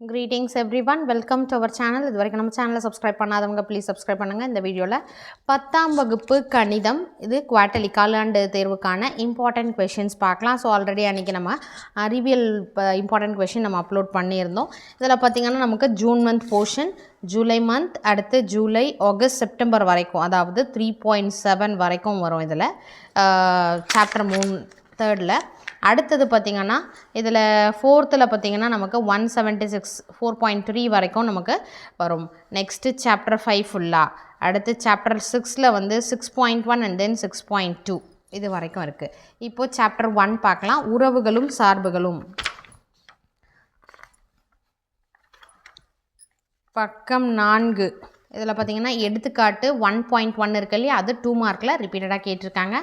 Greetings everyone welcome to our channel இது வரைக்கும் நம்ம சேனலை சப்ஸ்கிரைப் பண்ணாதவங்க ப்ளீஸ் சப்ஸ்கிரைப் பண்ணுங்கள் இந்த வீடியோவில் பத்தாம் வகுப்பு கணிதம் இது குவார்ட்டலி காலாண்டு தேர்வுக்கான இம்பார்ட்டண்ட் கொஷின்ஸ் பார்க்கலாம். ஸோ ஆல்ரெடி அன்றைக்கி நம்ம அறிவியல் இம்பார்ட்டண்ட் கொஷின் நம்ம அப்லோட் பண்ணியிருந்தோம். இதில் பார்த்திங்கன்னா நமக்கு June month portion July month அடுத்து ஜூலை ஆகஸ்ட் செப்டம்பர் வரைக்கும் அதாவது த்ரீ பாயிண்ட் செவன் வரைக்கும் வரும் இதில். சாப்டர் மூணு தேர்டில் அடுத்தது பார்த்திங்கன்னா இதில் ஃபோர்த்தில் பார்த்திங்கன்னா நமக்கு one seventy six four point three வரைக்கும் நமக்கு வரும். நெக்ஸ்ட்டு சாப்டர் ஃபைவ் ஃபுல்லாக அடுத்து சாப்டர் சிக்ஸில் வந்து six point one and then six point two இது வரைக்கும் இருக்குது இப்போது சாப்டர் ஒன் பார்க்கலாம். உறவுகளும் சார்புகளும். பக்கம் நான்கு. இதில் பார்த்திங்கன்னா எடுத்துக்காட்டு ஒன் பாயிண்ட் ஒன் இருக்கு இல்லையா? அது டூ மார்க்கில் ரிப்பீட்டடாக கேட்டிருக்காங்க.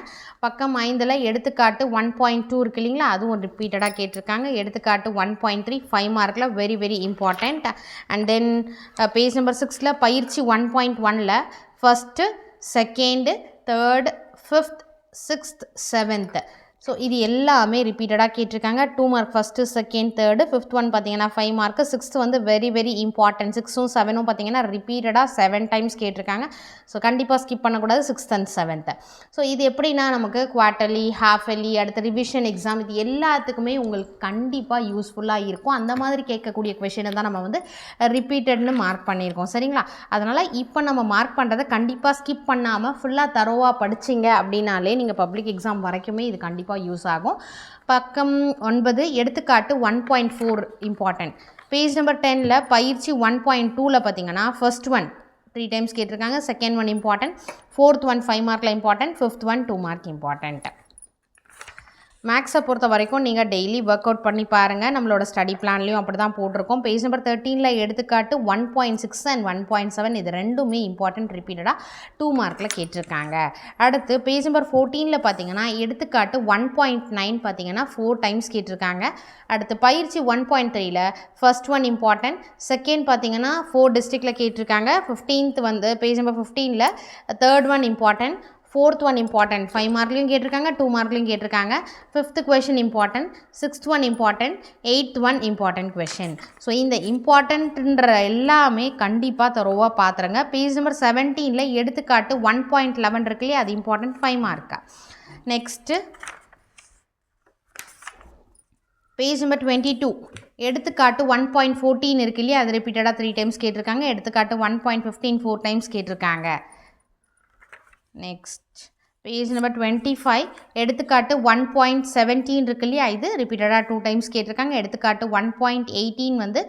பக்கம் ஐந்தில் எடுத்துக்காட்டு ஒன் பாயிண்ட் டூ இருக்கு இல்லைங்களா? அதுவும் ரிப்பீட்டடாக கேட்டிருக்காங்க. எடுத்துக்காட்டு ஒன் பாயிண்ட் த்ரீ ஃபைவ் மார்க்கில் very very important and then page number சிக்ஸில் பயிற்சி ஒன் பாயிண்ட் ஒனில் first second third fifth sixth seventh so இது எல்லாமே ரிப்பீட்டடாக கேட்டிருக்காங்க. Two mark first second third fifth one பார்த்தீங்கன்னா ஃபைவ் மார்க்கு சிக்ஸ்த் வந்து வெரி வெரி இம்பார்ட்டன்ட் சிக்ஸும் செவனும் பார்த்தீங்கன்னா ரிப்பீட்டடாக செவன் டைம்ஸ் கேட்டிருக்காங்க. ஸோ கண்டிப்பாக ஸ்கிப் பண்ணக்கூடாது. சிக்ஸ்த் அண்ட் செவன்த்து ஸோ இது எப்படின்னா நமக்கு குவார்ட்டர்லி ஹாஃப் எலி அடுத்த ரிவிஷன் எக்ஸாம் இது எல்லாத்துக்குமே உங்களுக்கு கண்டிப்பாக யூஸ்ஃபுல்லாக இருக்கும். அந்த மாதிரி கேட்கக்கூடிய கொஷினை தான் நம்ம வந்து ரிப்பீட்டட்னு மார்க் பண்ணியிருக்கோம். சரிங்களா? அதனால் இப்போ நம்ம மார்க் பண்ணுறதை கண்டிப்பாக ஸ்கிப் பண்ணாமல் ஃபுல்லாக தரோவாக படிச்சிங்க அப்படின்னாலே நீங்கள் பப்ளிக் எக்ஸாம் வரைக்குமே இது கண்டிப்பாக யூஸ் ஆகும். பக்கம் ஒன்பது எடுத்துக்காட்டு one point four important page number டெனில் பயிற்சி ஒன் பாயிண்ட் டூவில் பார்த்தீங்கன்னா ஃபர்ஸ்ட் ஒன் த்ரீ டைம்ஸ் கேட்டிருக்காங்க second one important fourth one five மார்க்கில் important fifth one two mark important மேக்ஸை பொறுத்த வரைக்கும் நீங்கள் டெய்லி ஒர்க் அவுட் பண்ணி பாருங்கள் நம்மளோட ஸ்டடி பிளான்லேயும் அப்படி தான் போட்டிருக்கோம். பேஜ் நம்பர் தேர்ட்டீனில் எடுத்துக்காட்டு one point six and one point seven இது ரெண்டுமே இம்பார்ட்டன்ட் ரிப்பீட்டடாக டூ மார்க்கில் கேட்டிருக்காங்க. அடுத்து பேஜ் நம்பர் ஃபோர்டீனில் பார்த்தீங்கன்னா எடுத்துக்காட்டு ஒன் பாயிண்ட் நைன் பார்த்தீங்கன்னா ஃபோர் டைம்ஸ் கேட்டிருக்காங்க. அடுத்து பயிற்சி ஒன் பாயிண்ட் த்ரீயில் ஃபர்ஸ்ட் ஒன் இம்பார்ட்டன்ட் செகண்ட் பார்த்தீங்கன்னா ஃபோர் டிஸ்ட்ரிக்டில் கேட்டிருக்காங்க. ஃபிஃப்டீன்த் வந்து page number ஃபிஃப்டீனில் third one important fourth one important five மார்க்லையும் கேட்டிருக்காங்க டூ மார்க்லையும் கேட்டிருக்காங்க. Fifth question important sixth one important eighth one important question so இந்த இம்பார்ட்டன்ட்ன்ற எல்லாமே கண்டிப்பாக தரோவாக பார்த்துருங்க பேஜ் நம்பர் செவன்டீனில் எடுத்துக்காட்டு ஒன் பாயிண்ட் லெவன் இருக்கு இல்லையா அது important five மார்க்கா next page number twenty two எடுத்துக்காட்டு ஒன் பாயிண்ட் ஃபோர்டீன் இருக்கு இல்லையா அது ரிப்பீட்டடாக த்ரீ டைம்ஸ் கேட்டிருக்காங்க. எடுத்துக்காட்டு one point fifteen four times கேட்டிருக்காங்க. Next page number twenty five எடுத்துக்காட்டு ஒன் பாயிண்ட் செவன்டீன் இருக்கு இல்லையா இது ரிப்பீட்டடாக டூ டைம்ஸ் கேட்டிருக்காங்க. எடுத்துக்காட்டு ஒன் பாயிண்ட் எயிட்டீன் வந்து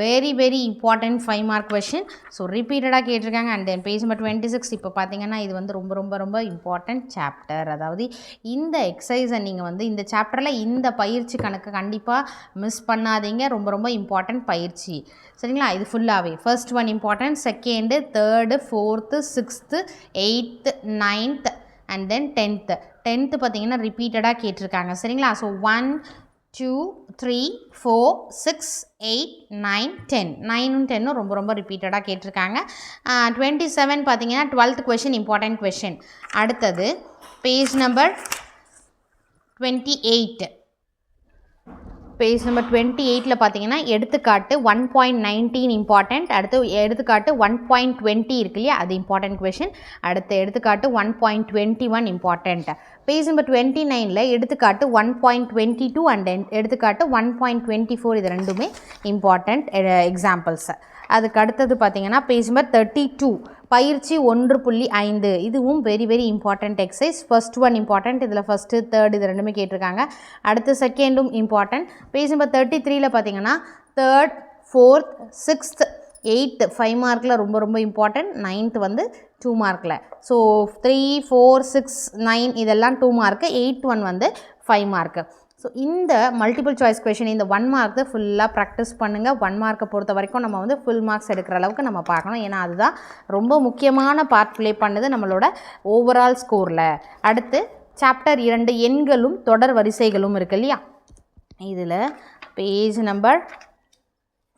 very very important five mark question so ரிப்பீட்டடாக கேட்டிருக்காங்க. And then page number twenty six இப்போ பார்த்தீங்கன்னா இது வந்து ரொம்ப ரொம்ப ரொம்ப இம்பார்ட்டன்ட் சாப்டர் அதாவது இந்த எக்ஸசைஸை நீங்கள் வந்து இந்த சாப்டரில் இந்த பயிற்சி கணக்கு கண்டிப்பாக மிஸ் பண்ணாதீங்க. ரொம்ப ரொம்ப இம்பார்ட்டன்ட் பயிற்சி. சரிங்களா? இது ஃபுல்லாகவே first one important second third fourth sixth eighth ninth and then tenth tenth பார்த்தீங்கன்னா ரிப்பீட்டடாக கேட்டிருக்காங்க. சரிங்களா? So one two three four six eight nine ten நைனும் டென்னும் ரொம்ப ரொம்ப ரிப்பீட்டடாக கேட்டிருக்காங்க. டுவெண்ட்டி செவன் பார்த்தீங்கன்னா டுவெல்த் கொஷின் இம்பார்ட்டன்ட் கொஷின் அடுத்தது page number twenty eight page number twenty எயிட்டில் பார்த்தீங்கன்னா எடுத்துக்காட்டு ஒன் பாயிண்ட் நைன்டீன் இம்பார்ட்டண்ட் அடுத்து எடுத்துக்காட்டு ஒன் பாயிண்ட் டுவெண்ட்டி இருக்கு இல்லையா அது இம்பார்ட்டன்ட் கொஷின் அடுத்து எடுத்துக்காட்டு one point twenty one important page number twenty நைனில் எடுத்துக்காட்டு one point twenty two and எடுத்துக்காட்டு ஒன் பாயிண்ட் டுவெண்ட்டி ஃபோர் இது ரெண்டுமே இம்பார்ட்டண்ட் எக்ஸாம்பிள்ஸு eh, அதுக்கு அடுத்தது பார்த்தீங்கன்னா பேஜ் நம்பர் தேர்ட்டி டூ பயிற்சி ஒன்று புள்ளி ஐந்து. இதுவும் very very important exercise first one important இதில் ஃபஸ்ட்டு தேர்ட் இது ரெண்டுமே கேட்டிருக்காங்க. அடுத்து செகண்டும் இம்பார்ட்டன்ட் பேஜ் நம்பர் தேர்ட்டி த்ரீயில் பார்த்தீங்கன்னா third fourth sixth eighth five மார்க்கில் ரொம்ப ரொம்ப இம்பார்ட்டன்ட் நைன்த் வந்து டூ மார்க்கில் so three four six nine இதெல்லாம் டூ மார்க்கு எயிட் ஒன் வந்து ஃபைவ் மார்க்கு ஸோ இந்த மல்டிபிள் சாய்ஸ் கொஷின் இந்த ஒன் மார்க்கு ஃபுல்லாக ப்ராக்டிஸ் பண்ணுங்கள் ஒன் மார்க்கை பொறுத்த வரைக்கும் நம்ம வந்து ஃபுல் மார்க்ஸ் எடுக்கிற அளவுக்கு நம்ம பார்க்கணும். ஏன்னா அதுதான் ரொம்ப முக்கியமான பார்ட் ப்ளே பண்ணுது நம்மளோட ஓவரால் ஸ்கோரில் அடுத்து சாப்டர் இரண்டு எண்களும் தொடர் வரிசைகளும் இருக்கு இல்லையா? இதில் பேஜ் நம்பர்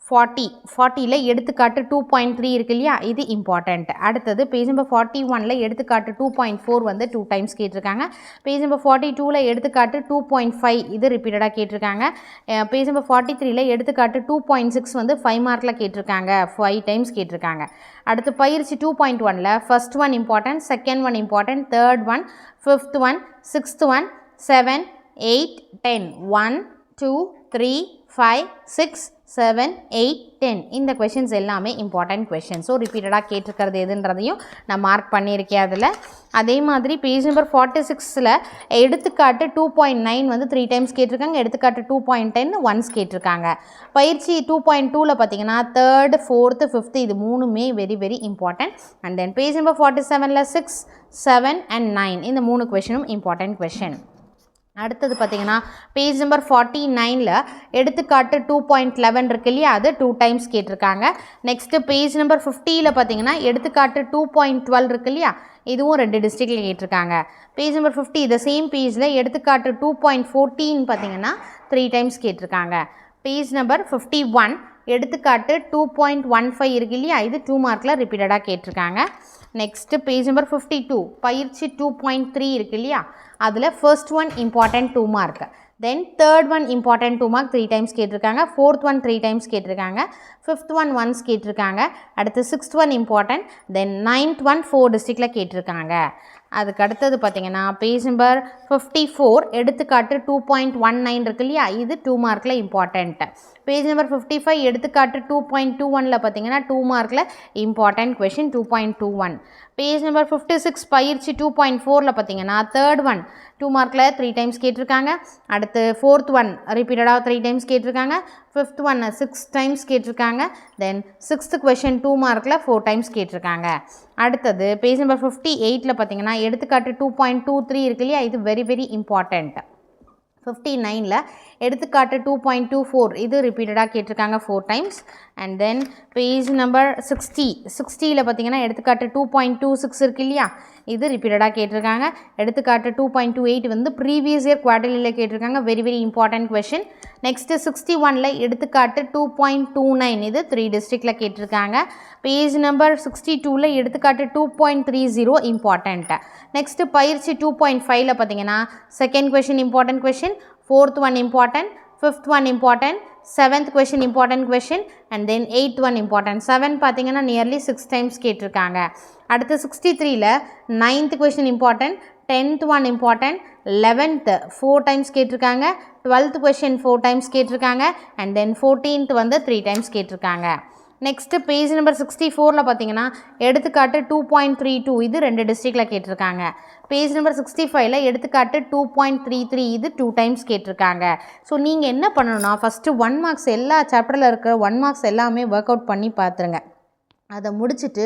ஃபார்ட்டி ஃபார்ட்டியில் எடுத்துக்காட்டு டூ பாயிண்ட் த்ரீ இருக்கு இல்லையா? இது இம்பார்ட்டண்ட் அடுத்தது பேஜ் நம்பர் ஃபார்ட்டி ஒனில் எடுத்துக்காட்டு டூ பாயிண்ட் ஃபோர் வந்து டூ டைம்ஸ் கேட்டிருக்காங்க. பேஜ் நம்பர் ஃபார்ட்டி டூவில் எடுத்துக்காட்டு டூ பாயிண்ட் ஃபைவ் இது ரிப்பீட்டடாக கேட்டிருக்காங்க. பேஜ் நம்பர் ஃபார்ட்டி த்ரீல எடுத்துக்காட்டு டூ பாயிண்ட் சிக்ஸ் வந்து ஃபைவ் மார்க்கில் கேட்டிருக்காங்க. ஃபைவ் டைம்ஸ் கேட்டிருக்காங்க. அடுத்து பயிற்சி டூ பாயிண்ட் ஒனில் first one important second one important third one fifth one sixth one seven eight ten one two three five six seven eight ten இந்த questions எல்லாமே important question so ரிப்பீட்டடாக கேட்டிருக்கிறது எதுன்றதையும் நான் mark பண்ணியிருக்கேன் அதில். அதே மாதிரி பேஜ் நம்பர் ஃபார்ட்டி சிக்ஸில் எடுத்துக்காட்டு டூ பாயிண்ட் நைன் வந்து த்ரீ டைம்ஸ் கேட்டிருக்காங்க. எடுத்துக்காட்டு டூ பாயிண்ட் டென் ஒன்ஸ் கேட்டிருக்காங்க. பயிற்சி டூ பாயிண்ட் டூவில் பார்த்தீங்கன்னா தேர்டு ஃபோர்த்து ஃபிஃப்த்து இது மூணுமே very very important and then page number forty செவனில் சிக்ஸ் செவன் அண்ட் நைன் இந்த மூணு கொஷினும் இம்பார்ட்டன்ட் கொஷின் அடுத்தது பார்த்தீங்கன்னா பேஜ் நம்பர் ஃபார்ட்டி நைனில் எடுத்துக்காட்டு டூ பாயிண்ட் லெவன் இருக்கு இல்லையா? அது டூ டைம்ஸ் கேட்டிருக்காங்க. நெக்ஸ்ட்டு பேஜ் நம்பர் ஃபிஃப்டியில் பார்த்தீங்கன்னா எடுத்துக்காட்டு டூ பாயிண்ட் டுவெல் இருக்கு இல்லையா? இதுவும் ரெண்டு டிஸ்ட்ரிக்டில் கேட்டிருக்காங்க. பேஜ் நம்பர் ஃபிஃப்டி இந்த சேம் பேஜில் எடுத்துக்காட்டு டூ பாயிண்ட் ஃபோர்டீன் பார்த்தீங்கன்னா த்ரீ டைம்ஸ் கேட்டிருக்காங்க. பேஜ் நம்பர் ஃபிஃப்டி ஒன் எடுத்துக்காட்டு டூ பாயிண்ட் ஒன் ஃபைவ் இருக்கு இல்லையா? இது டூ மார்க்கில் ரிப்பீட்டடாக கேட்டிருக்காங்க. Next page number fifty two பயிற்சி டூ பாயிண்ட் த்ரீ இருக்குது இல்லையா? அதில் first one important two mark then third one important two mark three times கேட்டிருக்காங்க. ஃபோர்த் ஒன் த்ரீ டைம்ஸ் கேட்டிருக்காங்க. ஃபிஃப்த் ஒன் ஒன்ஸ் கேட்டிருக்காங்க. அடுத்து sixth one important then ninth one four டிஸ்ட்ரிக்டில் கேட்டிருக்காங்க. அதுக்கு அடுத்தது பார்த்தீங்கன்னா பேஜ் நம்பர் ஃபிஃப்டி ஃபோர் எடுத்துக்காட்டு டூ பாயிண்ட் ஒன் நைன் இருக்கு இல்லையா? இது டூ மார்க்கில் important page number fifty five எடுத்துக்காட்டு டூ பாயிண்ட் டூ ஒனில் பார்த்தீங்கன்னா டூ மார்க்கில் important question two point two one page number fifty six பயிற்சி டூ பாயிண்ட் ஃபோரில் பார்த்தீங்கன்னா தேர்ட் ஒன் டூ மார்க்கில் த்ரீ டைம்ஸ் கேட்டிருக்காங்க. அடுத்து ஃபோர்த் ஒன் ரிப்பீட்டடாக த்ரீ டைம்ஸ் கேட்டிருக்காங்க. ஃபிஃப்த் ஒன் சிக்ஸ் டைம்ஸ் கேட்டிருக்காங்க. தென் சிக்ஸ்த்து கொஷின் டூ மார்க்கில் ஃபோர் டைம்ஸ் கேட்டிருக்காங்க. அடுத்தது பேஜ் நம்பர் ஃபிஃப்டி எயிட்டில் பார்த்தீங்கன்னா எடுத்துக்காட்டு டூ பாயிண்ட் டூ த்ரீ இருக்கு இல்லையா? இது வெரி வெரி இம்பார்ட்டண்ட் ஃபிஃப்டி நைனில் எடுத்துக்காட்டு டூ பாயிண்ட் டூ ஃபோர் இது ரிப்பீட்டடாக கேட்டிருக்காங்க four times and then page number sixty சிக்ஸ்டியில் பார்த்தீங்கன்னா எடுத்துக்காட்டு டூ பாயிண்ட் டூ சிக்ஸ் இருக்கு இல்லையா? இது ரிப்பீட்டடாக கேட்டிருக்காங்க. எடுத்துக்காட்டு டூ பாயிண்ட் டூ எயிட் வந்து ப்ரீவியஸ் இயர் குவார்டர்லியில் கேட்டிருக்காங்க. Very very important question next sixty ஒனில் எடுத்துக்காட்டு டூ பாயிண்ட் டூ நைன் இது த்ரீ டிஸ்ட்ரிக்டில் கேட்டிருக்காங்க. பேஜ் நம்பர் சிக்ஸ்டி டூவில் எடுத்துக்காட்டு two point three zero important next பயிற்சி டூ பாயிண்ட் ஃபைவ்ல பார்த்தீங்கன்னா second question important question fourth one important fifth one important seventh question important question and then eighth one important seven பார்த்தீங்கன்னா nearly six times கேட்டிருக்காங்க. அடுத்து sixty த்ரீல ninth question important tenth one important eleventh four times கேட்டிருக்காங்க. Twelfth question four times கேட்டிருக்காங்க. And then fourteenth வந்து three times கேட்டிருக்காங்க. Next page number sixty ஃபோரில் பார்த்தீங்கன்னா எடுத்துக்காட்டு டூ பாயிண்ட் த்ரீ டூ இது ரெண்டு டிஸ்ட்ரிக்டில் கேட்டிருக்காங்க. பேஜ் நம்பர் சிக்ஸ்டி ஃபைவ்ல எடுத்துக்காட்டு டூ பாயிண்ட் த்ரீ த்ரீ இது டூ டைம்ஸ் கேட்டிருக்காங்க. ஸோ நீங்கள் என்ன பண்ணணும்னா ஃபஸ்ட்டு ஒன் மார்க்ஸ் எல்லா சாப்டரில் இருக்கிற ஒன் மார்க்ஸ் எல்லாமே ஒர்க் அவுட் பண்ணி பார்த்துருங்க அதை முடிச்சுட்டு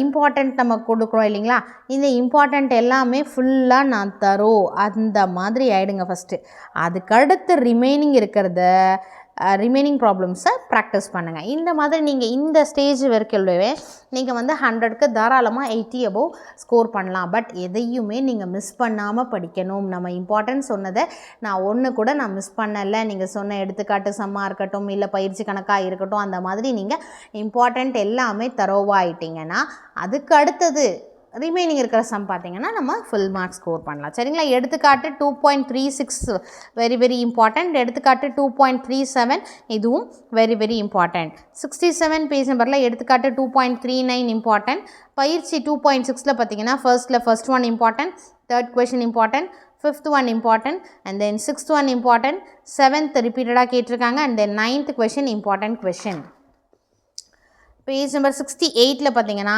இம்பார்ட்டண்ட் நம்ம கொடுக்குறோம் இல்லைங்களா? இந்த இம்பார்ட்டண்ட் எல்லாமே ஃபுல்லாக நான் தரோம் அந்த மாதிரி ஆகிடுங்க ஃபஸ்ட்டு அதுக்கடுத்து ரிமைனிங் இருக்கிறத ரிமைனிங் ப்ராப்ளம்ஸை ப்ராக்டிஸ் பண்ணுங்கள் இந்த மாதிரி நீங்கள் இந்த ஸ்டேஜ் வரைக்குள்ளவே நீங்கள் வந்து ஹண்ட்ரட்க்கு தாராளமாக எயிட்டி அபோவ் ஸ்கோர் பண்ணலாம். பட் எதையுமே நீங்கள் மிஸ் பண்ணாமல் படிக்கணும். நம்ம இம்பார்ட்டன்ஸ் சொன்னதை நான் ஒன்று கூட நான் மிஸ் பண்ணலை. நீங்கள் சொன்ன எடுத்துக்காட்டு சம்மாக இருக்கட்டும் இல்லை பயிற்சி கணக்காக இருக்கட்டும் அந்த மாதிரி நீங்கள் இம்பார்ட்டண்ட் எல்லாமே தரோவாயிட்டீங்கன்னா அதுக்கு அடுத்தது ரிமைனிங் இருக்கிற சம் பார்த்தீங்கன்னா நம்ம ஃபுல் மார்க் ஸ்கோர் பண்ணலாம். சரிங்களா? எடுத்துக்காட்டு two point three six very very important எடுத்துக்காட்டு டூ பாயிண்ட் த்ரீ செவன் இதுவும் very very important sixty seven page நம்பரில் எடுத்துக்காட்டு two point three nine important பயிற்சி டூ பாயிண்ட் சிக்ஸில் பார்த்தீங்கன்னா ஃபர்ஸ்ட்டில் first one important third question important fifth one important and then sixth one important seventh ரிப்பீட்டடாக கேட்டிருக்காங்க and then ninth question important question page number sixty எயிட்டில் பார்த்தீங்கன்னா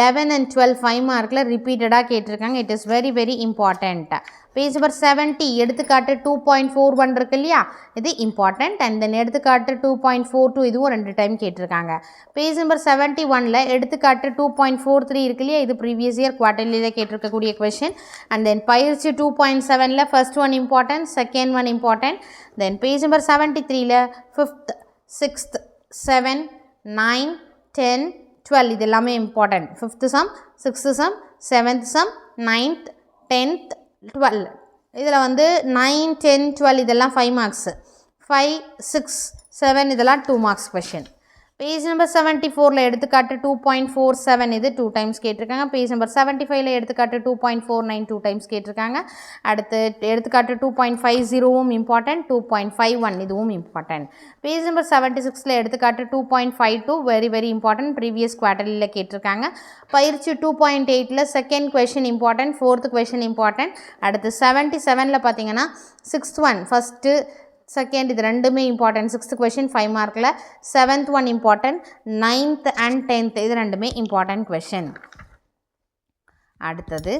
eleven and twelve five மார்க்கில் ரிப்பீட்டடாக கேட்டிருக்காங்க. It is very very important page number seventy எடுத்துக்காட்டு two point four one இருக்கு இல்லையா? இது இம்பார்ட்டண்ட் அண்ட் தென் எடுத்துக்காட்டு டூ பாயிண்ட் ஃபோர் டூ இதுவும் ரெண்டு டைம் கேட்டிருக்காங்க. பேஜ் நம்பர் செவன்ட்டி ஒனில் எடுத்துக்காட்டு டூ பாயிண்ட் ஃபோர் த்ரீ இருக்கு இல்லையா? இது ப்ரீவியஸ் இயர் குவார்டர்லியில் கேட்டிருக்கக்கூடிய கொஷின் அண்ட் தென் பயிற்சி டூ பாயிண்ட் செவனில் first one important second one important then page number seventy த்ரீல fifth sixth seven nine ten twelve இது எல்லாமே important fifth sum sixth sum seventh sum ninth tenth twelve இதில் வந்து nine ten twelve இதெல்லாம் five marks five six seven இதெல்லாம் two marks question page number seventy ஃபோரில் எடுத்துக்காட்டு two point four seven இது two times கேட்டிருக்காங்க. பேஜ் நம்பர் செவன்ட்டி ஃபைவ்ல எடுத்துக்காட்டு two point four nine two times கேட்டிருக்காங்க. அடுத்து எடுத்துக்காட்டு two point five ஜீரோவும் important two point five one இதுவும் இம்பார்ட்டன்ட் பேஜ் நம்பர் செவன்ட்டி சிக்ஸில் எடுத்துக்காட்டு two point five two very very important previous குவார்டர்லியில் கேட்டிருக்காங்க. பயிற்சி டூ பாயிண்ட் எயிட்டில் second question important fourth question important அடுத்து செவன்ட்டி செவனில் பார்த்தீங்கன்னா சிக்ஸ்த் ஒன் ஃபஸ்ட்டு செகண்ட் இது ரெண்டுமே இம்பார்ட்டன்ட் சிக்ஸ்த் கொஷின் ஃபைவ் மார்க்கில் seventh one important ninth and tenth இது ரெண்டுமே இம்பார்ட்டன்ட் கொஷின் அடுத்தது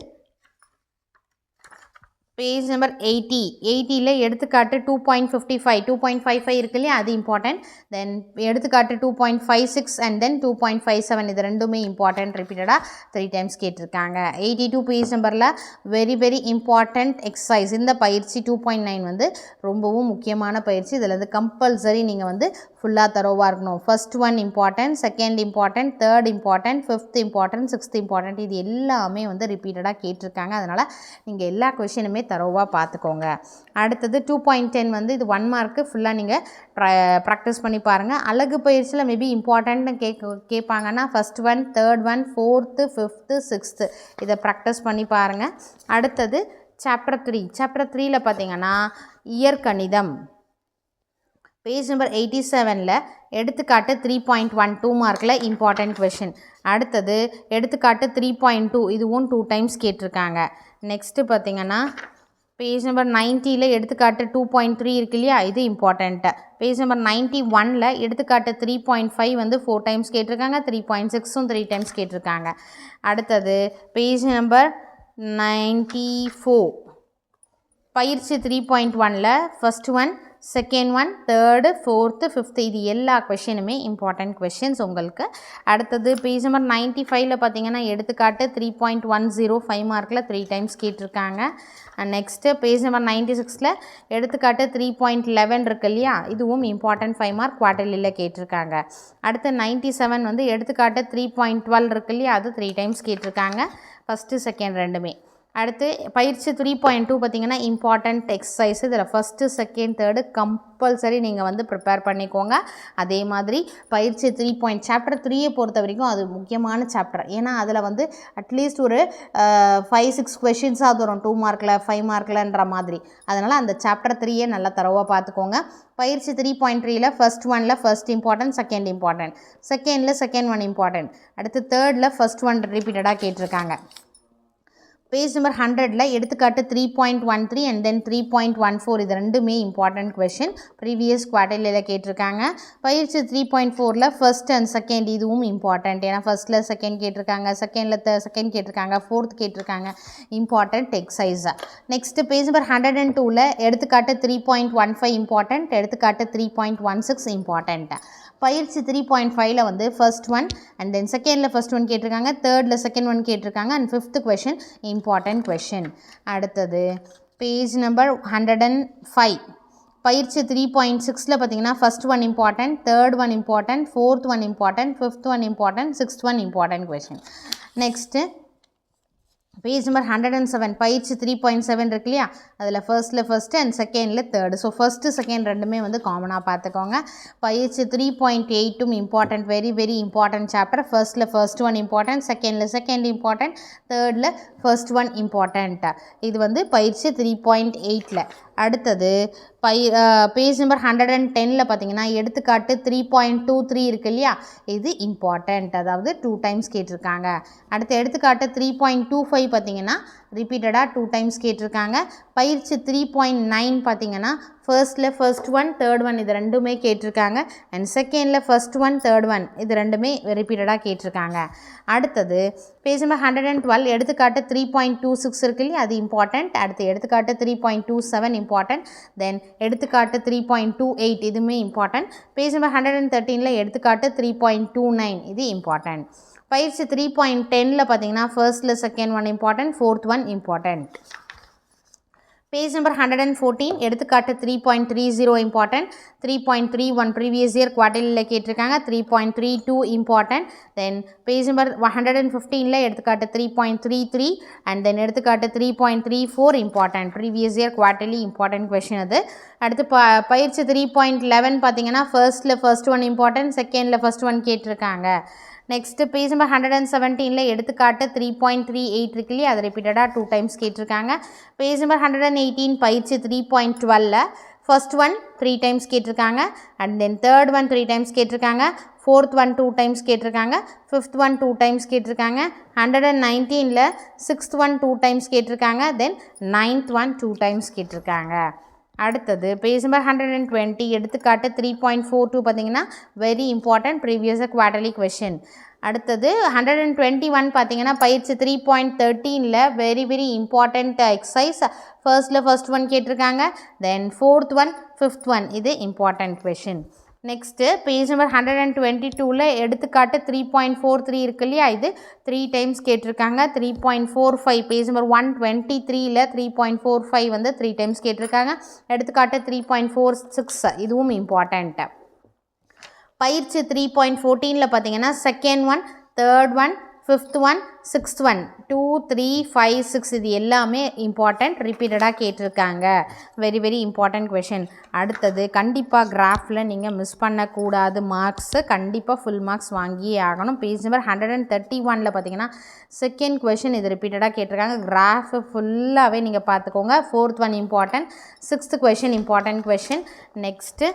பேஜ் நம்பர் எயிட்டி எயிட்டியில் எடுத்துக்காட்டு two point fifty five two point five five இருக்கு இல்லையா? அது இம்பார்ட்டன்ட் தென் எடுத்துக்காட்டு two point five six and then two point five seven இது ரெண்டுமே இம்பார்ட்டன்ட் ரிப்பீட்டடாக த்ரீ டைம்ஸ் கேட்டிருக்காங்க. எயிட்டி டூ பேஜ் நம்பரில் வெரி வெரி இம்பார்ட்டண்ட் எக்ஸசைஸ் இந்த பயிற்சி டூ பாயிண்ட் நைன் வந்து ரொம்பவும் முக்கியமான பயிற்சி. இதில் வந்து கம்பல்சரி நீங்கள் வந்து ஃபுல்லாக தரோவாக இருக்கணும். First one important second important third important fifth important sixth important இது எல்லாமே வந்து ரிப்பீட்டடாக கேட்டிருக்காங்க. அதனால் நீங்கள் எல்லா கொஷினுமே தரோவாக பார்த்துக்கோங்க அடுத்தது டூ பாயிண்ட் டென் வந்து இது ஒன் மார்க்கு ஃபுல்லாக நீங்கள் ப்ராக்டிஸ் பண்ணி பாருங்கள் அழகு பயிற்சியில் மேபி இம்பார்ட்டன்ட்னு கேட்க கேட்பாங்கன்னா first one third one fourth fifth sixth இதை ப்ராக்டிஸ் பண்ணி பாருங்கள் அடுத்தது சாப்டர் த்ரீ சாப்டர் த்ரீயில் பார்த்தீங்கன்னா இயற்கணிதம். பேஜ் நம்பர் எயிட்டி செவனில் எடுத்துக்காட்டு த்ரீ பாயிண்ட் ஒன் டூ மார்க்கில் இம்பார்ட்டன்ட் கொஷின் அடுத்தது எடுத்துக்காட்டு த்ரீ பாயிண்ட் டூ இதுவும் டூ டைம்ஸ் கேட்டிருக்காங்க. நெக்ஸ்ட்டு பார்த்தீங்கன்னா பேஜ் நம்பர் நைன்ட்டியில் எடுத்துக்காட்டு டூ பாயிண்ட் த்ரீ இருக்கு இல்லையா? இது இம்பார்ட்டண்ட்டு பேஜ் நம்பர் நைன்ட்டி ஒனில் எடுத்துக்காட்டு த்ரீ பாயிண்ட் ஃபைவ் வந்து ஃபோர் டைம்ஸ் கேட்டிருக்காங்க த்ரீ பாயிண்ட் சிக்ஸும் த்ரீ டைம்ஸ் கேட்டிருக்காங்க. அடுத்தது பேஜ் நம்பர் நைன்ட்டி ஃபோர் பயிற்சி த்ரீ பாயிண்ட் ஒனில் first one second one third fourth fifth இது எல்லா கொஷினுமே இம்பார்ட்டண்ட் கொஷின்ஸ் உங்களுக்கு. அடுத்தது பேஜ் நம்பர் நைன்ட்டி ஃபைவ்ல பார்த்தீங்கன்னா எடுத்துக்காட்டு three point one zero five மார்க்கில் த்ரீ டைம்ஸ் கேட்டிருக்காங்க. நெக்ஸ்ட்டு பேஜ் நம்பர் நைன்ட்டி சிக்ஸில் எடுத்துக்காட்டு த்ரீ பாயிண்ட் லெவன் இருக்கு இல்லையா? இதுவும் இம்பார்ட்டன்ட் ஃபைவ் மார்க் குவார்டர்லியில் கேட்டிருக்காங்க. அடுத்து நைன்ட்டி செவன் வந்து எடுத்துக்காட்டு த்ரீ பாயிண்ட் டுவெல் இருக்கு இல்லையா? அது த்ரீ டைம்ஸ் கேட்டிருக்காங்க. ஃபஸ்ட்டு செகண்ட் ரெண்டுமே. அடுத்து பயிற்சி த்ரீ பாயிண்ட் டூ பார்த்தீங்கன்னா இம்பார்ட்டண்ட் எக்ஸசைஸ் இதில் ஃபஸ்ட்டு செகண்ட் தேர்டு கம்பல்சரி நீங்கள் வந்து ப்ரிப்பேர் பண்ணிக்கோங்க. அதே மாதிரி பயிற்சி த்ரீ பாயிண்ட் சாப்டர் த்ரீயை பொறுத்த வரைக்கும் அது முக்கியமான சாப்டர் ஏன்னா அதில் வந்து அட்லீஸ்ட் ஒரு ஃபைவ் சிக்ஸ் கொஷின்ஸாக வரும். டூ மார்க்கில் ஃபைவ் மார்க்கில்ன்ற மாதிரி. அதனால் அந்த சாப்டர் த்ரீயே நல்லா தரவாக பார்த்துக்கோங்க. பயிற்சி த்ரீ பாயிண்ட் த்ரீயில் ஃபஸ்ட் ஒனில் ஃபஸ்ட் இம்பார்ட்டன்ட் செகண்ட் இம்பார்ட்டன்ட் செகண்டில் செகண்ட் ஒன் இம்பார்ட்டன்ட் அடுத்து தேர்டில் ஃபஸ்ட் ஒன் ரிப்பீட்டடாக கேட்டிருக்காங்க. பேஜ் நம்பர் ஹண்ட்ரடில் எடுத்துக்காட்டு three point one three and then three point one four இது ரெண்டுமே இம்பார்ட்டன்ட் கொஷின் ப்ரீவியஸ் குவார்டர்லியில் கேட்டிருக்காங்க. பயிற்சி த்ரீ பாயிண்ட் ஃபோரில் ஃபர்ஸ்ட் அண்ட் செகண்ட் இதுவும் இம்பார்ட்டன்ட் ஏன்னா ஃபஸ்ட்டில் செகண்ட் கேட்டிருக்காங்க செகண்டில் த செகண்ட் கேட்டிருக்காங்க ஃபோர்த் கேட்டிருக்காங்க. Important எக்ஸசைஸாக next page number hundred and டூவில் எடுத்துக்காட்டு three point one five important எடுத்துக்காட்டு three point one six important பயிற்சி த்ரீ பாயிண்ட் ஃபைவ்ல வந்து ஃபர்ஸ்ட் ஒன் அண்ட் தென் செகண்டில் ஃபர்ஸ்ட் ஒன் கேட்டிருக்காங்க தேர்டில் செகண்ட் ஒன் கேட்டிருக்காங்க and fifth question important question அடுத்தது page number hundred and five பயிற்சி த்ரீ பாயிண்ட் சிக்ஸில் பார்த்தீங்கன்னா first one important third one important fourth one important fifth one important sixth one important question next page number hundred and seven பயிற்சி three point seven இருக்கு இல்லையா? அதில் ஃபர்ஸ்ட்டில் first and செகண்டில் third so first second ரெண்டுமே வந்து காமனாக பார்த்துக்கோங்க. பயிற்சி three point எயிட்டும் important very very important chapter ஃபர்ஸ்ட்டில் first one important செகண்டில் செகண்ட் இம்பார்ட்டன்ட் தேர்டில் ஃபர்ஸ்ட் ஒன் இம்பார்ட்டன்ட் இது வந்து பயிற்சி த்ரீ பாயிண்ட் எயிட்டில் அடுத்தது பை பேஜ் நம்பர் ஹண்ட்ரட் அண்ட் டெனில் பார்த்தீங்கன்னா எடுத்துக்காட்டு த்ரீ பாயிண்ட் டூ த்ரீ இருக்கு இல்லையா? இது இம்பார்ட்டண்ட் அதாவது டூ டைம்ஸ் கேட்டிருக்காங்க. அடுத்து எடுத்துக்காட்டு த்ரீ பாயிண்ட் டூ ஃபைவ் பார்த்தீங்கன்னா ரிப்பீட்டடாக டூ டைம்ஸ் கேட்டிருக்காங்க. பயிற்சி த்ரீ பாயிண்ட் நைன் பார்த்தீங்கன்னா ஃபர்ஸ்ட்டில் ஃபர்ஸ்ட் ஒன் தேர்ட் ஒன் இது ரெண்டுமே கேட்டிருக்காங்க. அண்ட் செகண்டில் ஃபர்ஸ்ட் ஒன் தேர்ட் ஒன் இது ரெண்டுமே ரிப்பீட்டடாக கேட்டிருக்காங்க. அடுத்தது page number hundred and twelve எடுத்துக்காட்டு த்ரீ பாயிண்ட் டூ சிக்ஸ் இருக்கு இல்லையா? அது இம்பார்ட்டண்ட் அடுத்து எடுத்துக்காட்டு three point two seven important then எடுத்துக்காட்டு த்ரீ பாயிண்ட் டூ எயிட் இதுவுமே important page number hundred and தேர்ட்டீனில் எடுத்துக்காட்டு த்ரீ பாயிண்ட் டூ நைன் இது இம்பார்ட்டன்ட் பயிற்சி த்ரீ பாயிண்ட் டெனில் பார்த்தீங்கன்னா ஃபர்ஸ்ட்டில் second one important fourth one important page number hundred and fourteen எடுத்துக்காட்டு three point three zero important three point three one previous year குவார்டர்லியில் கேட்டிருக்காங்க three point three two important then page number hundred and ஃபிஃப்டீனில் எடுத்துக்காட்டு three point three three and then எடுத்துக்காட்டு three point three four important previous year quarterly important question அது. அடுத்து ப பயிற்சி three point eleven பார்த்தீங்கன்னா ஃபர்ஸ்ட்டில் first one important செகண்டில் first one கேட்டிருக்காங்க. Next page number hundred and செவன்டீனில் எடுத்துக்காட்டு த்ரீ பாயிண்ட் த்ரீ எயிட் இருக்கு இல்லையா? அது ரிப்பீட்டடாக டூ டைம்ஸ் கேட்டிருக்காங்க. Page number hundred and eighteen பயிற்சி த்ரீ பாயிண்ட் டுவெல்ல ஃபர்ஸ்ட் ஒன் த்ரீ டைம்ஸ் கேட்டிருக்காங்க. And then third one three times கேட்டிருக்காங்க. ஃபோர்த் ஒன் டூ டைம்ஸ் கேட்டிருக்காங்க. ஃபிஃப்த் ஒன் டூ டைம்ஸ் கேட்டிருக்காங்க. ஹண்ட்ரட் அண்ட் நைன்டீனில் சிக்ஸ்த் ஒன் டூ டைம்ஸ் கேட்டிருக்காங்க. Then ninth one two times கேட்டிருக்காங்க. அடுத்தது page number hundred and twenty எடுத்துக்காட்டு three point four two பார்த்தீங்கன்னா very important previous quarterly question அடுத்தது hundred and twenty one பார்த்தீங்கன்னா பயிற்சி த்ரீ பாயிண்ட் தேர்ட்டீனில் வெரி வெரி இம்பார்ட்டண்ட் எக்ஸசைஸ் ஃபர்ஸ்ட்டில் ஃபர்ஸ்ட் ஒன் கேட்டிருக்காங்க then fourth one fifth one இது important question next page number hundred and twenty டூவில் எடுத்துக்காட்டு த்ரீ பாயிண்ட் ஃபோர் த்ரீ இருக்கு இல்லையா? இது த்ரீ டைம்ஸ் கேட்டிருக்காங்க. Three point four five page number one twenty த்ரீயில் த்ரீ பாயிண்ட் ஃபோர் ஃபைவ் வந்து three times கேட்டிருக்காங்க. எடுத்துக்காட்டு த்ரீ பாயிண்ட் ஃபோர் சிக்ஸ் இதுவும் இம்பார்ட்டண்ட்டு பயிற்சி த்ரீ பாயிண்ட் ஃபோர்டீனில் பார்த்தீங்கன்னா second one third one fifth one sixth one two three five six இது எல்லாமே இம்பார்ட்டண்ட் ரிப்பீட்டடாக கேட்டிருக்காங்க. வெரி வெரி இம்பார்ட்டண்ட் கொஷின் அடுத்தது கண்டிப்பாக கிராஃபில் நீங்கள் மிஸ் பண்ணக்கூடாது மார்க்ஸு கண்டிப்பாக ஃபுல் மார்க்ஸ் வாங்கியே ஆகணும். Page number hundred and thirty ஒனில் பார்த்தீங்கன்னா செகண்ட் கொஷின் இது ரிப்பீட்டடாக கேட்டிருக்காங்க. கிராஃபு ஃபுல்லாகவே நீங்கள் பார்த்துக்கோங்க fourth one important sixth question important question next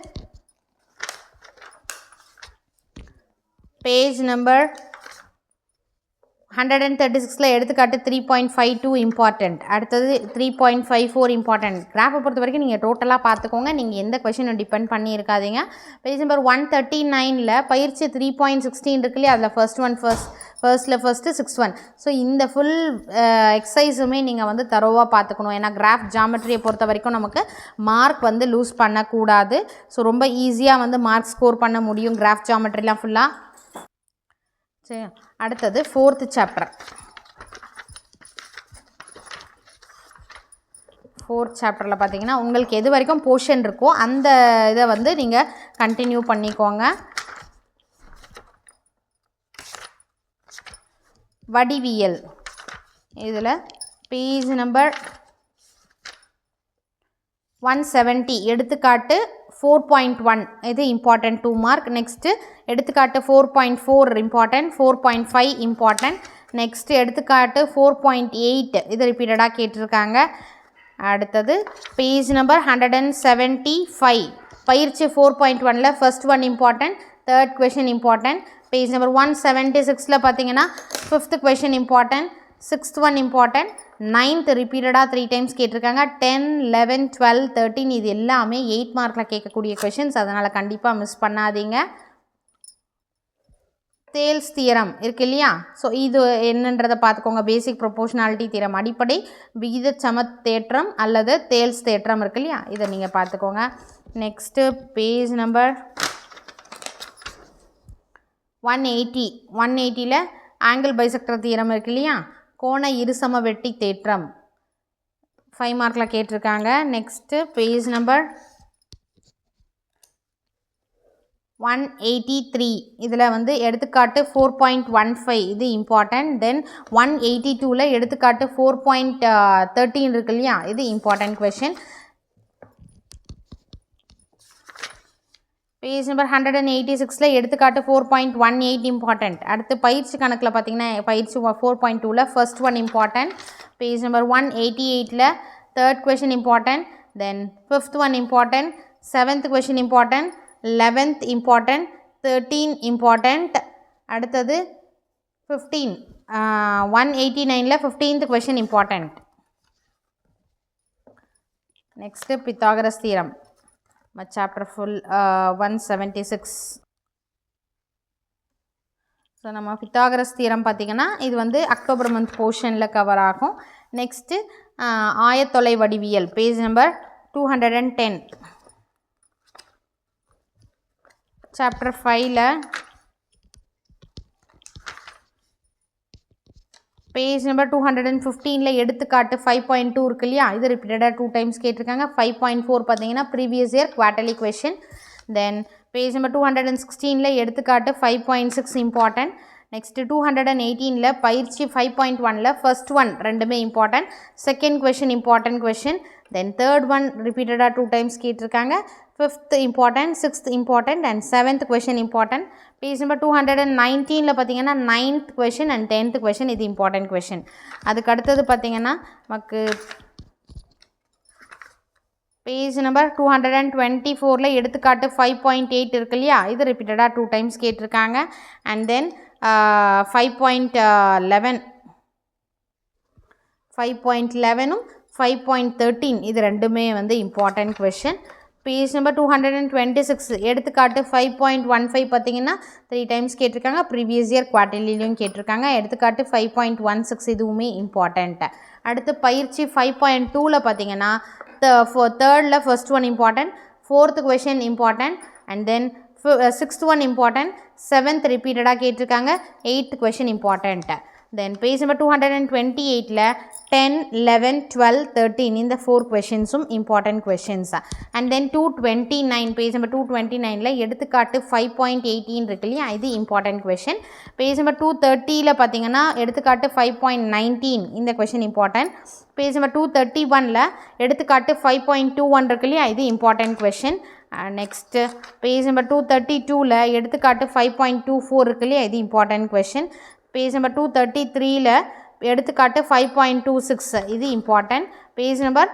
page number hundred and thirty சிக்ஸில் எடுத்துக்காட்டு three point five two important அடுத்தது three point five four important கிராஃபை பொறுத்த வரைக்கும் நீங்கள் டோட்டலாக பார்த்துக்கோங்க. நீங்கள் எந்த கொஷினும் டிபெண்ட் பண்ணி இருக்காதீங்க பேஜ் நம்பர் ஒன் தேர்ட்டி நைனில் பயிற்சி த்ரீ பாயிண்ட் சிக்ஸ்டீன் இருக்கு இல்லையா? அதில் ஃபர்ஸ்ட் ஒன் ஃபர்ஸ்ட் ஃபர்ஸ்ட்டில் ஃபர்ஸ்ட்டு சிக்ஸ் ஒன் ஸோ இந்த ஃபுல் எக்ஸசைஸுமே நீங்கள் வந்து தரோவாக பார்த்துக்கணும். ஏன்னா கிராஃப் ஜாமெட்ரியை பொறுத்த வரைக்கும் நமக்கு மார்க் வந்து லூஸ் பண்ணக்கூடாது. ஸோ ரொம்ப ஈஸியாக வந்து மார்க் ஸ்கோர் பண்ண முடியும். கிராஃப் ஜாமெட்ரிலாம் ஃபுல்லாக சரி அடுத்தது ஃபோர்த்து சாப்டர் ஃபோர்த் சாப்டரில் பார்த்தீங்கன்னா உங்களுக்கு எது வரைக்கும் போர்ஷன் இருக்கோ அந்த இதை வந்து நீங்கள் கண்டினியூ பண்ணிக்கோங்க. வடிவியல். இதில் பேஜ் நம்பர் ஒன் செவன்ட்டி எடுத்துக்காட்டு ஃபோர் பாயிண்ட் ஒன் இது இம்பார்ட்டன்ட் டூ மார்க் நெக்ஸ்ட்டு எடுத்துக்காட்டு four point four important four point five important next எடுத்துக்காட்டு ஃபோர் பாயிண்ட் எயிட் இது ரிப்பீட்டடாக கேட்டிருக்காங்க. அடுத்தது page number hundred and seventy five பயிற்சி ஃபோர் பாயிண்ட் ஒனில் first one important third question important page number one seventy சிக்ஸில் பார்த்தீங்கன்னா fifth question important sixth one important ninth ரிப்பீட்டடாக த்ரீ டைம்ஸ் கேட்டிருக்காங்க. டென் லெவன் டுவெல் தேர்ட்டின் இது எல்லாமே eight மார்க்கில் கேட்கக்கூடிய கொஷின்ஸ் அதனால் கண்டிப்பாக மிஸ் பண்ணாதீங்க. தேல்ஸ் தியரம் இருக்கு இல்லையா? ஸோ இது என்னன்றதை பார்த்துக்கோங்க. பேசிக் ப்ரொபோஷனாலிட்டி தியரம் அடிப்படை. விகித சமத் தேற்றம் அல்லது தேல்ஸ் தேற்றம் இருக்கு இல்லையா? இதை நீங்கள் பார்த்துக்கோங்க. Next page number one eighty one எயிட்டியில் angle bisector theorem இருக்கு இல்லையா? கோண இருசம வெட்டி தேற்றம். ஃபைவ் மார்க்கில் கேட்டிருக்காங்க. Next page number one eighty three இதில் வந்து எடுத்துக்காட்டு ஃபோர் பாயிண்ட் ஒன் ஃபைவ் இது இம்பார்ட்டன்ட் தென் ஒன் எயிட்டி டூவில் எடுத்துக்காட்டு ஃபோர் பாயிண்ட் தேர்ட்டின் இருக்கு இல்லையா? இது important question page number hundred and eighty சிக்ஸில் எடுத்துக்காட்டு four point one eight important அடுத்து பயிற்சி கணக்கில் பார்த்தீங்கன்னா பயிற்சி ஃபோர் பாயிண்ட் டூவில் first one important page number one eighty எயிட்டில் third question important then fifth one important seventh question important eleventh important thirteen important அடுத்தது ஃபிஃப்டீன் ஒன் எயிட்டி நைனில் fifteenth question important next Pythagoras theorem chapter full one seventy six so நம்ம Pythagoras theorem பார்த்திங்கன்னா இது வந்து October month போர்ஷனில் cover ஆகும். Next ஆயத்தொலை வடிவியல் page number two hundred and ten chapter ஃபைவ்ல page number two hundred and ஃபிஃப்டீனில் எடுத்துக்காட்டு ஃபைவ் பாயிண்ட் டூ இருக்கு இல்லையா? இது ரிப்பீட்டடாக டூ டைம்ஸ் கேட்டிருக்காங்க. ஃபைவ் பாயிண்ட் ஃபோர் பார்த்தீங்கன்னா previous year quarterly question then page number two hundred and சிக்ஸ்டீனில் எடுத்துக்காட்டு five point six important next two hundred and எயிட்டீனில் பயிற்சி ஃபைவ் பாயிண்ட் ஒனில் ஃபர்ஸ்ட் ஒன் ரெண்டுமே important second question important question then third one ரிப்பீட்டடாக two times கேட்டிருக்காங்க. Fifth important sixth important and seventh question important page number two hundred and நைன்டீனில் பார்த்தீங்கன்னா ninth question and tenth question இது important question அதுக்கு அடுத்தது பார்த்தீங்கன்னா நமக்கு page number two hundred and twenty ஃபோரில் எடுத்துக்காட்டு ஃபைவ் பாயிண்ட் எயிட் இருக்கு இல்லையா? இது ரிப்பீட்டடாக டூ டைம்ஸ் கேட்டிருக்காங்க. And then five point eleven five point லெவனும் five point thirteen இது ரெண்டுமே வந்து important question page number two hundred and twenty six எடுத்துக்காட்டு ஃபைவ் பாயிண்ட் ஒன் ஃபைவ் பார்த்தீங்கன்னா த்ரீ டைம்ஸ் கேட்டிருக்காங்க. ப்ரீவியஸ் இயர் குவார்டர்லிலையும் கேட்டிருக்காங்க. எடுத்துக்காட்டு ஃபைவ் பாயிண்ட் ஒன் சிக்ஸ் இதுவுமே இம்பார்ட்டண்ட்டு அடுத்து பயிற்சி ஃபைவ் பாயிண்ட் டூவில் பார்த்தீங்கன்னா தேர்டில் first one important fourth question important and then sixth one important seventh ரிப்பீட்டடாக கேட்டிருக்காங்க. Eighth question important then page number two hundred and twenty எயிட்டில் டென் லெவன் டுவெல் தேர்ட்டீன் இந்த four கொஷின்ஸும் important questions and then two twenty nine page number two twenty நைனில் எடுத்துக்காட்டு five point eighteen இருக்கு இல்லையா? இது important question page number two தேர்ட்டியில் பார்த்தீங்கன்னா எடுத்துக்காட்டு five point nineteen இந்த question important page number two thirty ஒனில் எடுத்துக்காட்டு ஃபைவ் பாயிண்ட் டூ ஒன் இருக்கு இல்லையா? இது important question next page number two thirty டூவில் எடுத்துக்காட்டு ஃபைவ் பாயிண்ட் டூ ஃபோர் இருக்கு இல்லையா? இது important question page number two thirty த்ரீயில் எடுத்துக்காட்டு ஃபைவ் பாயிண்ட் டூ சிக்ஸ் இது important page number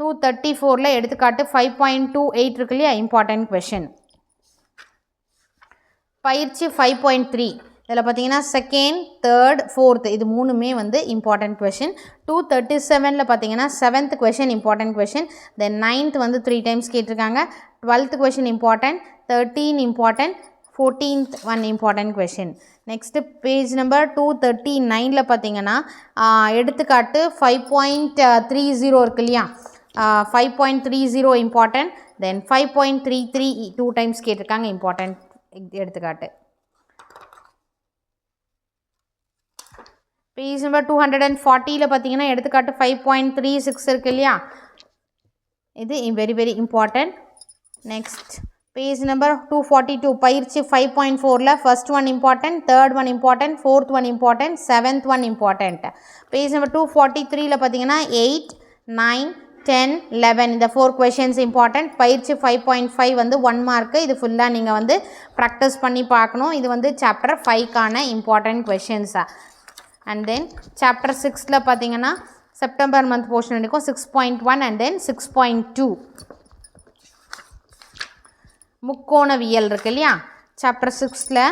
two thirty ஃபோரில் எடுத்துக்காட்டு ஃபைவ் பாயிண்ட் டூ எயிட் இருக்கு இல்லையா? இம்பார்ட்டன்ட் கொஷின் பயிற்சி ஃபைவ் பாயிண்ட் த்ரீ இதில் பார்த்தீங்கன்னா செகண்ட் தேர்ட் ஃபோர்த் இது மூணுமே வந்து இம்பார்ட்டன்ட் கொஷின் டூ தேர்ட்டி செவனில் பார்த்தீங்கன்னா seventh question important question then ninth வந்து த்ரீ டைம்ஸ் கேட்டிருக்காங்க. Twelfth question important thirteen important fourteenth one important question next page number two thirty நைனில் பார்த்தீங்கன்னா எடுத்துக்காட்டு ஃபைவ் பாயிண்ட் த்ரீ ஜீரோ இருக்கு இல்லையா? Five point three zero important then five point three three two times கேட்டிருக்காங்க important எடுத்துக்காட்டு. Page number two hundred and ஃபார்ட்டியில் பார்த்தீங்கன்னா எடுத்துக்காட்டு five point three six இருக்கு இல்லையா? இது very very important next page number two forty two பயிற்சி five point ஃபோரில் first one important third one important fourth one important seventh one important page number two forty த்ரீல பார்த்தீங்கன்னா eight nine ten eleven இந்த four questions important பயிற்சி five point five வந்து one mark இது ஃபுல்லாக நீங்கள் வந்து ப்ராக்டிஸ் பண்ணி பார்க்கணும். இது வந்து சாப்டர் ஃபைவ்க்கான இம்பார்ட்டன்ட் கொஷின்ஸாக அண்ட் தென் சாப்டர் சிக்ஸில் பார்த்தீங்கன்னா செப்டம்பர் மந்த் போர்ஷன் இருக்கும் six point one and then six point two முக்கோணவியல் இருக்கு இல்லையா சாப்டர் சிக்ஸில்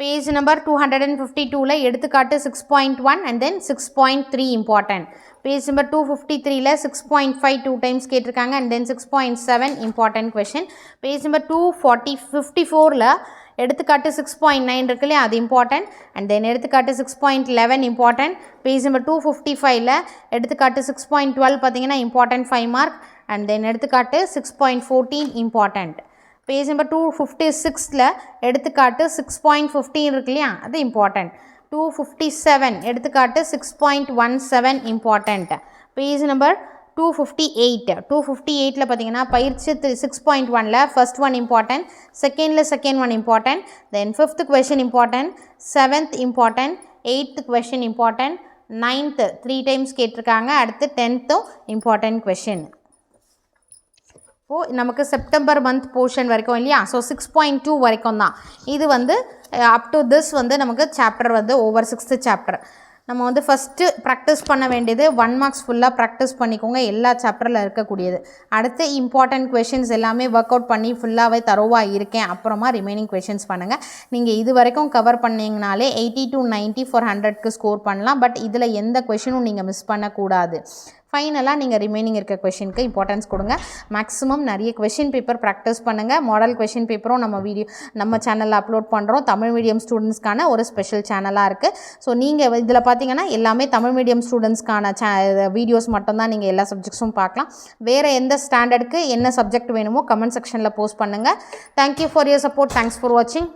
page number two hundred and fifty டூவில் எடுத்துக்காட்டு six point one and then six point three important page number two fifty த்ரீல six point five two times கேட்டிருக்காங்க and then six point seven important question page number two forty fifty ஃபோரில் எடுத்துக்காட்டு six point nine இருக்கு இல்லையா அது important and then எடுத்துக்காட்டு six point eleven important page number two fifty ஃபைவ்ல எடுத்துக்காட்டு six point twelve பார்த்தீங்கன்னா important five mark and then எடுத்துக்காட்டு six point fourteen important page number two fifty சிக்ஸில் எடுத்துக்காட்டு சிக்ஸ் பாயிண்ட் ஃபிஃப்டீன் இருக்கு இல்லையா? அது இம்பார்ட்டன்ட் டூ ஃபிஃப்டி செவன் எடுத்துக்காட்டு six point one seven important page number two fifty eight two fifty எயிட்டில் பார்த்தீங்கன்னா பயிற்சி த்ரீ சிக்ஸ் பாயிண்ட் ஒனில் ஃபர்ஸ்ட் ஒன் இம்பார்ட்டன்ட் செகண்டில் second one important then fifth question important seventh important eighth question important ninth three times கேட்டிருக்காங்க. அடுத்து டென்த்தும் important question இப்போது நமக்கு September month portion வரைக்கும் இல்லையா? ஸோ சிக்ஸ் பாயிண்ட் டூ வரைக்கும் தான். இது வந்து அப் டு திஸ் வந்து நமக்கு சாப்டர் வந்து ஓவர் சிக்ஸ்த்து சாப்டர் நம்ம வந்து ஃபஸ்ட்டு ப்ராக்டிஸ் பண்ண வேண்டியது ஒன் மார்க்ஸ் ஃபுல்லாக ப்ராக்டிஸ் பண்ணிக்கோங்க. எல்லா சாப்டரில் இருக்கக்கூடியது. அடுத்து இம்பார்ட்டண்ட் கொஷின்ஸ் எல்லாமே ஒர்க் அவுட் பண்ணி ஃபுல்லாகவே தரோவாக இருக்கேன். அப்புறமா ரிமைனிங் கொஷின்ஸ் பண்ணுங்கள் நீங்கள் இது வரைக்கும் கவர் பண்ணிங்கனாலே எயிட்டி டு நைன்ட்டி ஃபோர் ஹண்ட்ரட்க்கு ஸ்கோர் பண்ணலாம். பட் இதில் எந்த கொஷினும் நீங்கள் மிஸ் பண்ணக்கூடாது. ஃபைனலாக நீங்கள் ரிமைனிங் இருக்க கொஷினுக்கு இம்பார்ட்டன்ஸ் கொடுங்க. மேக்ஸிமம் நிறைய கொஷின் பேப்பர் ப்ராக்டிஸ் பண்ணுங்கள் மாடல் கொஷின் பேப்பரும் நம்ம வீடியோ நம்ம சேனலில் அப்லோட் பண்ணுறோம் தமிழ் மீடியம் ஸ்டூடெண்ட்ஸ்க்கான ஒரு ஸ்பெஷல் சேனலாக இருக்குது ஸோ நீங்கள் இதில் பார்த்தீங்கன்னா எல்லாமே தமிழ் மீடியம் ஸ்டூடெண்ட்ஸ்க்கான சே வீடியோஸ் மட்டும்தான் நீங்கள் எல்லா சப்ஜெக்ட்ஸும் பார்க்கலாம். வேறு எந்த ஸ்டாண்டர்டுக்கு என்ன சப்ஜெக்ட் வேணுமோ கமெண்ட் செக்ஷனில் போஸ்ட் பண்ணுங்கள் thank you for your support thanks for வாட்சிங்